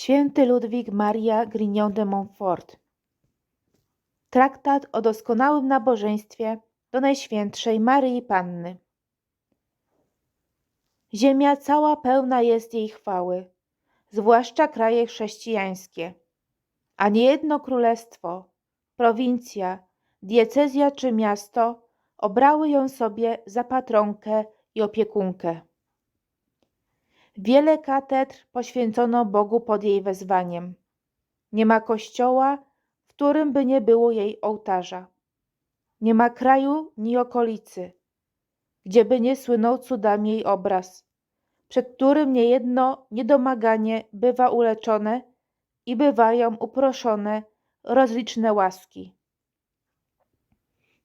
Święty Ludwik Maria Grignon de Montfort Traktat o doskonałym nabożeństwie do Najświętszej Maryi Panny Ziemia cała pełna jest jej chwały, zwłaszcza kraje chrześcijańskie, a niejedno królestwo, prowincja, diecezja czy miasto obrały ją sobie za patronkę i opiekunkę. Wiele katedr poświęcono Bogu pod jej wezwaniem. Nie ma kościoła, w którym by nie było jej ołtarza. Nie ma kraju ni okolicy, gdzie by nie słynął cudami jej obraz, przed którym niejedno niedomaganie bywa uleczone i bywają uproszone rozliczne łaski.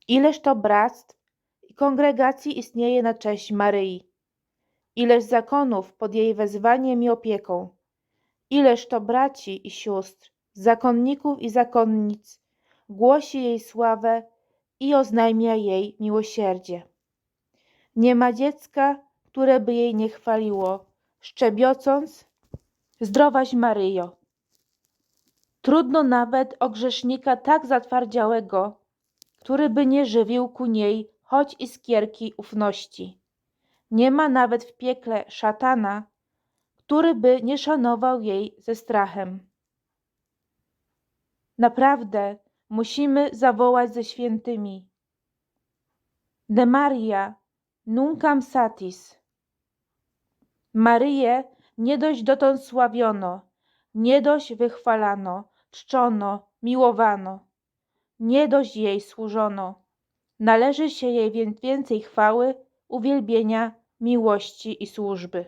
Ileż to bractw i kongregacji istnieje na cześć Maryi, ileż zakonów pod jej wezwaniem i opieką, ileż to braci i sióstr, zakonników i zakonnic głosi jej sławę i oznajmia jej miłosierdzie. Nie ma dziecka, które by jej nie chwaliło, szczebiocąc Zdrowaś Maryjo. Trudno nawet o grzesznika tak zatwardziałego, który by nie żywił ku niej choć iskierki ufności. Nie ma nawet w piekle szatana, który by nie szanował jej ze strachem. Naprawdę musimy zawołać ze świętymi. De Maria, nuncam satis. Maryję nie dość dotąd sławiono, nie dość wychwalano, czczono, miłowano, nie dość jej służono. Należy się jej więc więcej chwały, uwielbienia, miłości i służby.